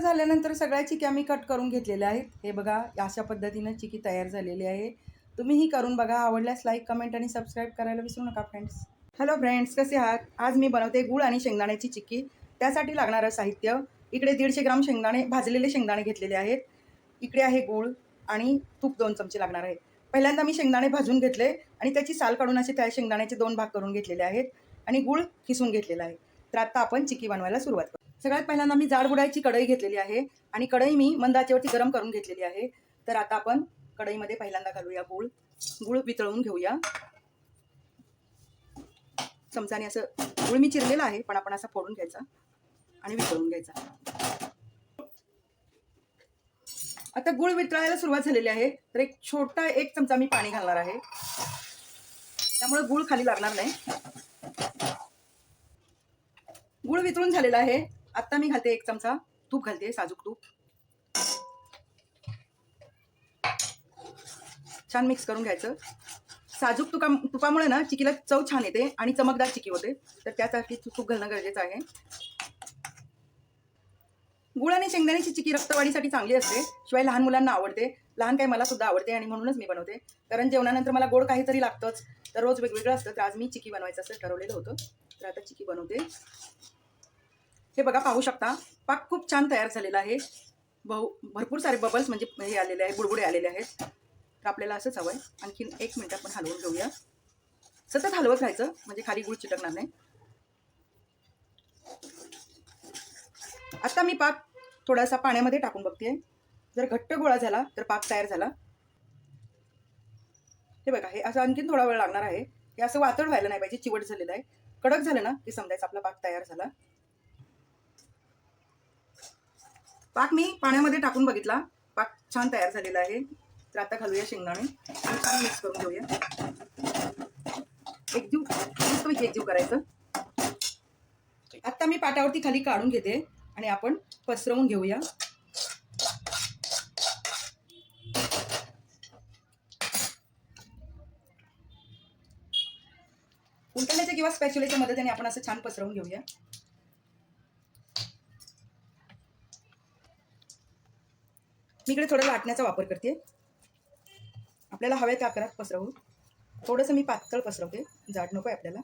झाल्यानंतर सगळ्या चिक्या मी कट करून घेतलेल्या आहेत. हे बघा अशा पद्धतीनं चिकी तयार झालेली आहे. तुम्हीही करून बघा. आवडल्यास लाईक कमेंट आणि सबस्क्राईब करायला विसरू नका फ्रेंड्स हॅलो फ्रेंड्स कसे आहात? आज मी बनवते गुळ आणि शेंगदाण्याची चिक्की त्यासाठी लागणारं साहित्य. इकडे दीडशे ग्राम शेंगदाणे भाजलेले शेंगदाणे घेतलेले आहेत. इकडे आहे गूळ आणि तूप दोन चमचे लागणार आहे. पहिल्यांदा मी शेंगदाणे भाजून घेतले आणि त्याची साल काढून असे त्या शेंगदाण्याचे दोन भाग करून घेतलेले आहेत आणि गूळ खिसून घेतलेला आहे. तर आता आपण चिक्की बनवायला सुरुवात करू. सगळ्यात पहिल्यांदा मी जाड बुडाची कढई घेतलेली आहे आणि कढई मी मंदाच्यावरती गरम करून घेतलेली आहे. तर आता आपण कढईमध्ये पहिल्यांदा घालूया गूळ. गूळ वितळवून घेऊया. चमचाने असं गूळ मी चिरलेला आहे पण आपण असा फोडून घ्यायचा आणि वितळून घ्यायचा. आता गुळ वितळायला सुरुवात झालेली आहे. तर एक छोटा एक चमचा मी पाणी घालणार आहे. त्यामुळे गुळ खाली लागणार नाही. गुळ वितळून झालेला आहे. आता मी घालते एक चमचा तूप घालते साजूक तूप. छान मिक्स करून घ्यायचं. साजूक तुका तुपामुळे ना चिकीला चव छान येते आणि चमकदार चिकी होते. तर त्यासाठी तूप घालणं गरजेचं आहे. गुळ आणि शेंगदाण्याची चिकी रक्तवाढीसाठी चांगली असते शिवाय लहान मुलांना आवडते. लहान काय मला सुद्धा आवडते आणि म्हणूनच मी बनवते. कारण जेवणानंतर मला गोड काहीतरी लागतंच. तर रोज वेगवेगळं असतं तर आज मी चिकी बनवायचं असं ठरवलेलं होतं. तर आता चिकी बनवते. हे बघा पाहू शकता. पाक खूप छान तयार झालेला आहे. बहु भरपूर सारे बबल्स म्हणजे हे आलेले आहे बुडबुडे आलेले आहेत. तर आपल्याला असंच हवं आहे आणखीन एक मिनटं आपण हलवून घेऊया. सतत हलवत राहायचं म्हणजे खाली गुळ चिटकणार नाही. आता मी पाक थोडासा पाण्यामध्ये टाकून बघते जर घट्ट गोळा झाला तर पाक तयार झाला. हे बघा हे असं आणखीन थोडा वेळ लागणार आहे. हे असं वातड व्हायला नाही पाहिजे चिवट झालेलं आहे. कडक झालं ना की समजायचं आपला पाक तयार झाला. पाक मी पाण्यामध्ये टाकून बघितला. पाक छान तयार झालेला आहे. तर आता घालूया शेंगदाणे. छान मिक्स करून घेऊया. एकजीव मस्त एकजीव करायचं. आत्ता मी पाटावरती खाली काढून घेते आणि आपण पसरवून घेऊया. उलटण्याच्या किंवा स्पॅच्युलेच्या मदतीने आपण असं छान पसरवून घेऊया. मी इकडे थोडं लाटण्याचा वापर करते. आपल्याला हव्या त्या आकारात पसरवू थोडंसं मी पातळ पसरवते. जाड नको आहे आपल्याला.